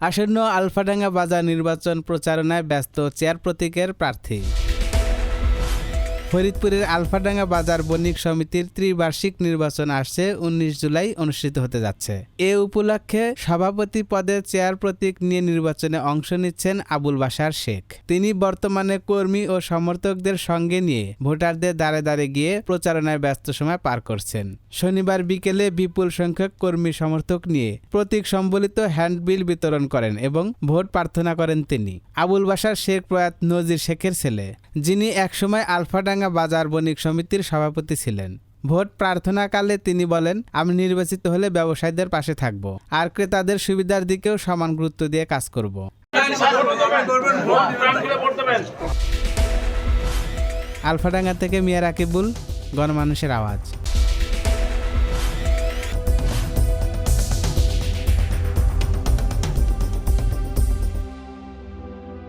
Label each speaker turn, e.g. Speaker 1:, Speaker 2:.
Speaker 1: আসন্ন আলফাডাঙ্গা বাজার নির্বাচন প্রচারণায় ব্যস্ত চেয়ার প্রতীকের প্রার্থী। ফরিদপুরের আলফাডাঙ্গা বাজার বণিক সমিতির ত্রিবার্ষিক নির্বাচন আসছে, উনিশ জুলাই অনুষ্ঠিত হতে যাচ্ছে। এ উপলক্ষে সভাপতি পদে চেয়ার প্রতীক নিয়ে নির্বাচনে অংশ নিচ্ছেন আবুল বাশার শেখ। তিনি বর্তমানে কর্মী ও সমর্থকদের সঙ্গে নিয়ে ভোটারদের দাঁড়ে দাঁড়ে গিয়ে প্রচারণায় ব্যস্ত সময় পার করছেন। শনিবার বিকেলে বিপুল সংখ্যক কর্মী সমর্থক নিয়ে প্রতীক সম্বলিত হ্যান্ডবিল বিতরণ করেন এবং ভোট প্রার্থনা করেন তিনি। আবুল বাশার শেখ প্রয়াত নজির শেখের ছেলে, যিনি একসময় আলফাডাঙ্গা বাজার বণিক সমিতির সভাপতি ছিলেন। ভোট প্রার্থনাকালে তিনি বলেন, আমি নির্বাচিত হলে ব্যবসায়ীদের পাশে থাকব, আর ক্রেতাদের সুবিধার দিকেও সমান গুরুত্ব দিয়ে কাজ করব। আলফাডাঙ্গা থেকে মিয়া রাকিবুল, গণমানুষের আওয়াজ।